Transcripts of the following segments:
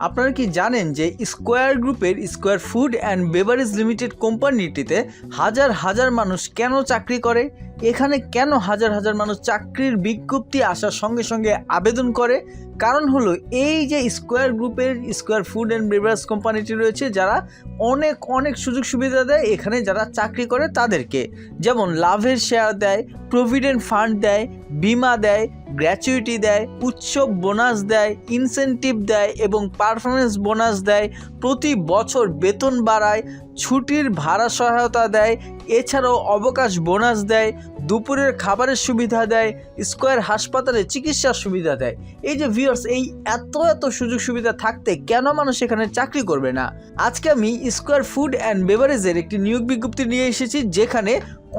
আপনারা কি জানেন যে স্কোয়ার গ্রুপের Square food and beverage limited কোম্পানিটিতে হাজার হাজার মানুষ কেন চাকরি করে? এখানে কেন হাজার হাজার মানুষ চাকরির বিজ্ঞপ্তি আসার সঙ্গে সঙ্গে আবেদন করে? কারণ হলো, এই যে স্কোয়ার গ্রুপের স্কোয়ার ফুড অ্যান্ড বেভারেজ কোম্পানিটি রয়েছে, যারা অনেক অনেক সুযোগ সুবিধা দেয় এখানে যারা চাকরি করে তাদেরকে। যেমন লাভের শেয়ার দেয় প্রভিডেন্ট ফান্ড দেয়, বিমা দেয় গ্র্যাচুইটি দেয়, উৎসব বোনাস দেয় ইনসেনটিভ দেয় এবং পারফরমেন্স বোনাস দেয়। প্রতি বছর বেতন বাড়ায় ছুটির ভাড়া সহায়তা দেয় এছাড়াও অবকাশ বোনাস দেয়। দুপুরের খাবারের সুবিধা দেয়, স্কোয়ার হাসপাতালে চিকিৎসার সুবিধা দেয়। এই যে ভিউয়ার্স এই এত এত সুযোগ সুবিধা থাকতে কেন মানুষ এখানে চাকরি করবে না? আজকে আমি স্কোয়ার ফুড অ্যান্ড বেভারেজের একটি নিয়োগ বিজ্ঞপ্তি নিয়ে এসেছি, যেখানে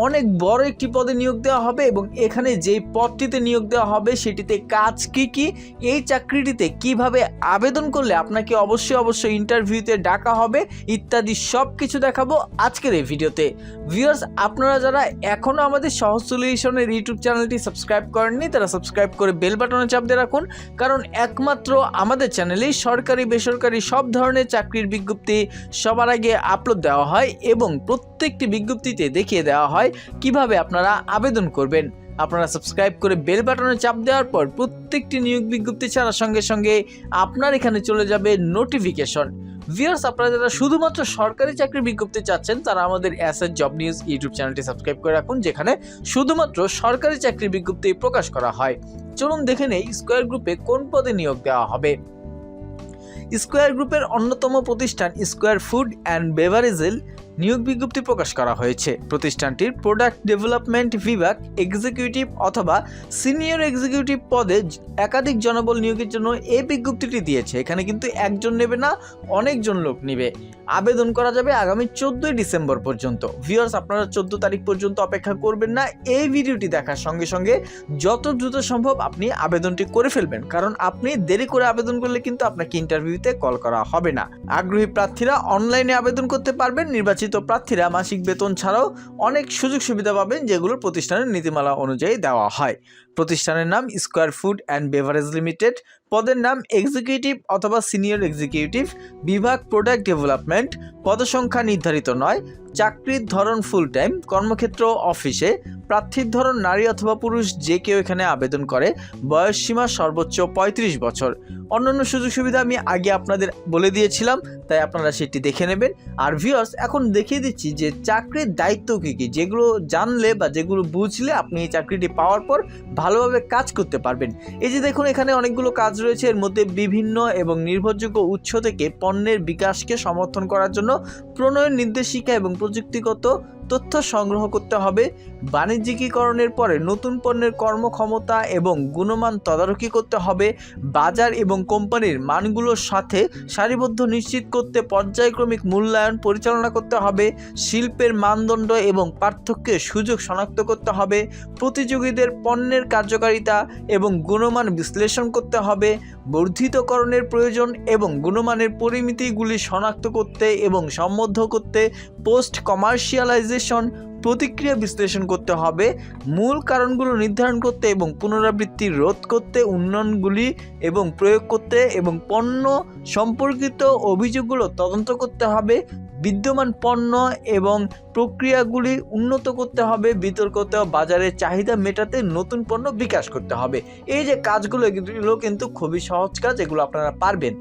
অনেক বড় একটি পদে নিয়োগ দেওয়া হবে এবং এখানে যেই পদটিতে নিয়োগ দেওয়া হবে, সেটিতে কাজ কি কি, এই চাকরিটিতে কীভাবে আবেদন করলে আপনাকে অবশ্যই অবশ্যই ইন্টারভিউতে ডাকা হবে, ইত্যাদি সব কিছু দেখাবো আজকের এই ভিডিওতে। ভিউয়ার্স আপনারা যারা এখনও আমাদের সহজ সলিউশনের ইউটিউব চ্যানেলটি সাবস্ক্রাইব করেননি, তারা সাবস্ক্রাইব করে বেল বাটনে চাপ দিয়ে রাখুন, কারণ একমাত্র আমাদের চ্যানেলেই সরকারি, বেসরকারি সব ধরনের চাকরির বিজ্ঞপ্তি সবার আগে আপলোড দেওয়া হয় এবং প্রত্যেকটি বিজ্ঞপ্তিতে দেখিয়ে দেওয়া হয় কীভাবে আপনারা আবেদন করবেন। আপনারা সাবস্ক্রাইব করে বেল বাটনে চাপ দেওয়ার পর প্রত্যেকটি নিয়োগ বিজ্ঞপ্তি ছাড়ার সঙ্গে সঙ্গে আপনার এখানে চলে যাবে নোটিফিকেশন ভিউয়ার্স আপনারা যারা শুধুমাত্র সরকারি চাকরির বিজ্ঞপ্তি চাচ্ছেন, তারা আমাদের এস জব নিউজ ইউটিউব চ্যানেলটি সাবস্ক্রাইব করে রাখুন, যেখানে শুধুমাত্র সরকারি চাকরির বিজ্ঞপ্তি প্রকাশ করা হয়। চলুন দেখে নেই স্কোয়ার গ্রুপে কোন পদে নিয়োগ দেওয়া হবে। স্কোয়ার গ্রুপের অন্যতম প্রতিষ্ঠান স্কোয়ার ফুড অ্যান্ড বেভারেজেল নিয়োগ বিজ্ঞপ্তি প্রকাশ করা হয়েছে। প্রতিষ্ঠানটির প্রোডাক্ট ডেভেলপমেন্ট বিভাগ এক্সিকিউটিভ অথবা সিনিয়র এক্সিকিউটিভ পদে একাধিক জনবল নিয়োগের জন্য এই বিজ্ঞপ্তিটি দিয়েছে। এখানে কিন্তু একজন নেবে না, অনেকজন লোক নেবে। আবেদন করা যাবে আগামী চোদ্দোই ডিসেম্বর পর্যন্ত। ভিউয়ার্স আপনারা চোদ্দ তারিখ পর্যন্ত অপেক্ষা করবেন না। এই ভিডিওটি দেখার সঙ্গে সঙ্গে যত দ্রুত সম্ভব আপনি আবেদনটি করে ফেলবেন, কারণ আপনি দেরি করে আবেদন করলে কিন্তু আপনাকে ইন্টারভিউতে কল করা হবে না। আগ্রহী প্রার্থীরা অনলাইনে আবেদন করতে পারবেন, নির্বাচিত প্রার্থীরা মাসিক বেতন ছাড়াও অনেক সুযোগ সুবিধা পাবেন যেগুলো প্রতিষ্ঠানের নীতিমালা অনুযায়ী দেওয়া হয়। প্রতিষ্ঠানের নাম Square food and beverage limited পদের নাম এক্সিকিউটিভ অথবা সিনিয়র এক্সিকিউটিভ বিভাগ প্রোডাক্ট ডেভেলপমেন্ট পদসংখ্যা নির্ধারিত নয়, চাকরির ধরন ফুল টাইম কর্মক্ষেত্র অফিসে প্রার্থীর ধরন নারী অথবা পুরুষ যে কেউ এখানে আবেদন করে, বয়স সীমা সর্বোচ্চ পঁয়ত্রিশ বছর। অন্যান্য সুযোগ সুবিধা আমি আগে আপনাদের বলে দিয়েছিলাম, তাই আপনারা সেটি দেখে নেবেন। আর ভিউয়ার্স এখন দেখিয়ে দিচ্ছি যে চাকরির দায়িত্ব কী কী? যেগুলো জানলে বা যেগুলো বুঝলে আপনি এই চাকরিটি পাওয়ার পর ভালোভাবে কাজ করতে পারবেন। এই যে দেখুন, এখানে অনেকগুলো কাজ রয়েছে। এর মধ্যে বিভিন্ন এবং নির্ভরযোগ্য উৎস থেকে পণ্যের বিকাশকে সমর্থন করার জন্য প্রণয়ন নির্দেশিকা এবং প্রযুক্তিগত তথ্য সংগ্রহ করতে হবে। বাণিজ্যিকীকরণের পরে নতুন পণ্যের কর্মক্ষমতা এবং গুণমান তদারকি করতে হবে। বাজার এবং কোম্পানির মানগুলোর সাথে সারিবদ্ধ নিশ্চিত করতে পর্যায়ক্রমিক মূল্যায়ন পরিচালনা করতে হবে। শিল্পের মানদণ্ড এবং পার্থক্যের সুযোগ শনাক্ত করতে হবে। প্রতিযোগীদের পণ্যের কার্যকারিতা এবং গুণমান বিশ্লেষণ করতে হবে। বর্ধিতকরণের প্রয়োজন এবং গুণমানের পরিমিতিগুলি শনাক্ত করতে এবং সম্বদ্ধ করতে পোস্ট কমার্শিয়ালাইজেশন প্রতিক্রিয়া বিশ্লেষণ করতে হবে, মূল কারণগুলো নির্ধারণ করতে এবং পুনরাবৃত্তি রোধ করতে, উন্নয়নগুলি এবং প্রয়োগ করতে এবং পণ্য সম্পর্কিত অভিযোগগুলো তদন্ত করতে হবে, বিদ্যমান পণ্য এবং প্রক্রিয়াগুলি উন্নত করতে হবে বিতর্কতে বাজারের চাহিদা মেটাতে নতুন পণ্য বিকাশ করতে হবে। এই যে কাজগুলো, এগুলো কিন্তু খুবই সহজ কাজ, এগুলো আপনারা পারবেন।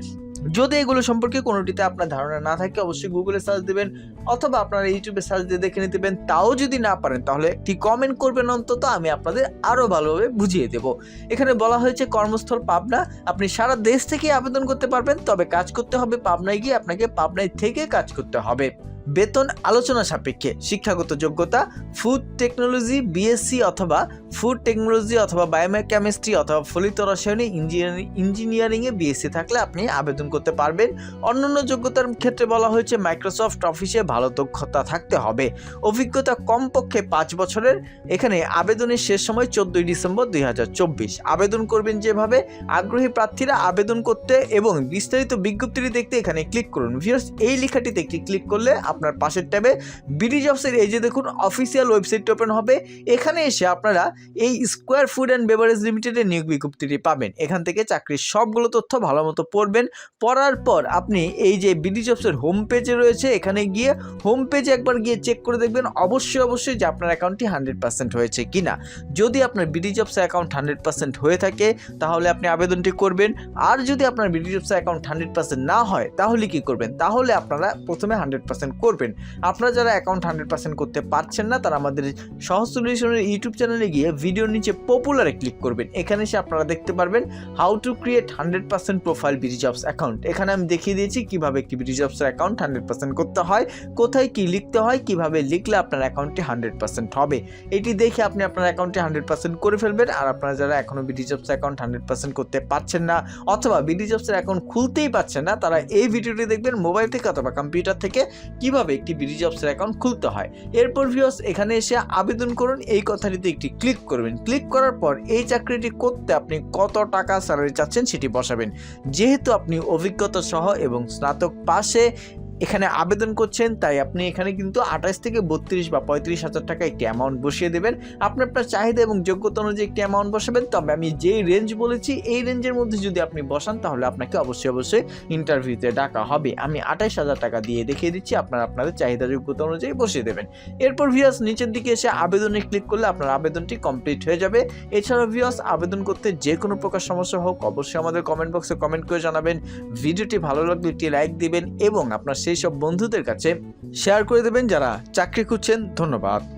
যদি এগুলো সম্পর্কে কোনোটিতে আপনার ধারণা না থাকে, অবশ্যই গুগলে সার্চ দেবেন অথবা আপনারা ইউটিউবে সার্চ দিয়ে দেখে নিতে পারেন। তাও যদি না পারেন, তাহলে একটি কমেন্ট করবেন অন্তত, আমি আপনাদের আরও ভালোভাবে বুঝিয়ে দেব। এখানে বলা হয়েছে, কর্মস্থল পাবনা। আপনি সারা দেশ থেকে আবেদন করতে পারবেন, তবে কাজ করতে হবে পাবনায় গিয়ে, আপনাকে পাবনায় থেকে কাজ করতে হবে। বেতন আলোচনা সাপেক্ষে শিক্ষাগত যোগ্যতা ফুড টেকনোলজি বিএসসি অথবা ফুড টেকনোলজি অথবা বায়োকেমিস্ট্রি অথবা ফলিত রসায়নে ইঞ্জিনিয়ারিং ইঞ্জিনিয়ারিংয়ে বিএসসি থাকলে আপনি আবেদন করতে পারবেন। অন্যান্য যোগ্যতার ক্ষেত্রে বলা হয়েছে মাইক্রোসফট অফিসে ভালো দক্ষতা থাকতে হবে। অভিজ্ঞতা কমপক্ষে পাঁচ বছরের। এখানে আবেদনের শেষ সময় চোদ্দোই ডিসেম্বর দুই হাজার চব্বিশ। আবেদন করবেন যেভাবে, আগ্রহী প্রার্থীরা আবেদন করতে এবং বিস্তারিত বিজ্ঞপ্তিটি দেখতে এখানে ক্লিক করুন। ভিউয়ার্স, এই লেখাটিতে একটি ক্লিক করলে আপনার পাশের ট্যাবে। বিডি জবসের এই যে দেখুন অফিসিয়াল ওয়েবসাইটটি ওপেন হবে। এখানে এসে আপনারা এই স্কোয়ার ফুড অ্যান্ড বেভারেজ লিমিটেডের নিয়োগ বিজ্ঞপ্তিটি পাবেন। এখান থেকে চাকরির সবগুলো তথ্য ভালো মতো পড়বেন। পড়ার পর আপনি এই যে বিডি জবসের হোম পেজে রয়েছে, এখানে গিয়ে হোম পেজে একবার গিয়ে চেক করে দেখবেন। অবশ্যই অবশ্যই যে আপনার অ্যাকাউন্টটি হান্ড্রেড পার্সেন্ট হয়েছে কিনা। যদি আপনার বিডি জবসের অ্যাকাউন্ট হান্ড্রেড পার্সেন্ট হয়ে থাকে, তাহলে আপনি আবেদনটি করবেন। আর যদি আপনার বিডি জবসের অ্যাকাউন্ট হান্ড্রেড পার্সেন্ট না হয়, তাহলে কি করবেন? তাহলে আপনারা প্রথমে হান্ড্রেড পার্সেন্ট করবেন। আপনারা যারা অ্যাকাউন্ট হান্ড্রেড পার্সেন্ট করতে পারছেন না, তারা আমাদের সহজ সলিউশনের ইউটিউব চ্যানেলে গিয়ে ভিডিওর নিচে পপুলারে ক্লিক করবেন। এখানে এসে আপনারা দেখতে পারবেন how to create hundred percent profile BD jobs account এখানে আমি দেখিয়ে দিয়েছি কীভাবে একটি বিডি জবসের অ্যাকাউন্ট হান্ড্রেড পার্সেন্ট করতে হয়, কোথায় কি লিখতে হয়, কীভাবে লিখলে আপনার অ্যাকাউন্টটি হান্ড্রেড পার্সেন্ট হবে। এটি দেখে আপনি আপনার অ্যাকাউন্টটি হান্ড্রেড পার্সেন্ট করে ফেলবেন আর আপনারা যারা এখনও BD jobs account hundred percent করতে পারছেন না অথবা বিডি জবসের অ্যাকাউন্ট খুলতেই পারছেন না, তারা এই ভিডিওটি দেখবেন মোবাইল থেকে অথবা কম্পিউটার থেকে। কীভাবে একটি বিডি জবসের অ্যাকাউন্ট খুলতে হয়? এরপর ভিউস এখানে এসে আবেদন করুন। এই কথাটিতে একটি ক্লিক করবেন। ক্লিক করার পর এই চাকরিটি করতে আপনি কত টাকা স্যালারি চাচ্ছেন সেটি বসাবেন। যেহেতু আপনি অভিজ্ঞতা সহ এবং স্নাতক পাশে এখানে আবেদন করছেন, তাই আপনি এখানে কিন্তু আঠাশ থেকে বত্রিশ বা পঁয়ত্রিশ হাজার টাকা একটি অ্যামাউন্ট বসিয়ে দেবেন। আপনি আপনার চাহিদা এবং যোগ্যতা অনুযায়ী একটি অ্যামাউন্ট বসাবেন। তবে আমি যেই রেঞ্জ বলেছি, এই রেঞ্জের মধ্যে যদি আপনি বসান, তাহলে আপনাকে অবশ্যই অবশ্যই ইন্টারভিউতে ডাকা হবে। আমি আঠাশ হাজার টাকা দিয়ে দেখিয়ে দিচ্ছি, আপনারা আপনাদের চাহিদা যোগ্যতা অনুযায়ী বসিয়ে দেবেন। এরপর ভিয়াস নিচের দিকে এসে আবেদনে ক্লিক করলে আপনার আবেদনটি কমপ্লিট হয়ে যাবে। এছাড়াও ভিয়াস আবেদন করতে যে কোনো প্রকার সমস্যা হোক, অবশ্যই আমাদের কমেন্ট বক্সে কমেন্ট করে জানাবেন। ভিডিওটি ভালো লাগলে একটি লাইক দিবেন এবং আপনার সেই সব বন্ধুদের কাছে শেয়ার করে দেবেন যারা চাকরি খুঁজছেন। ধন্যবাদ।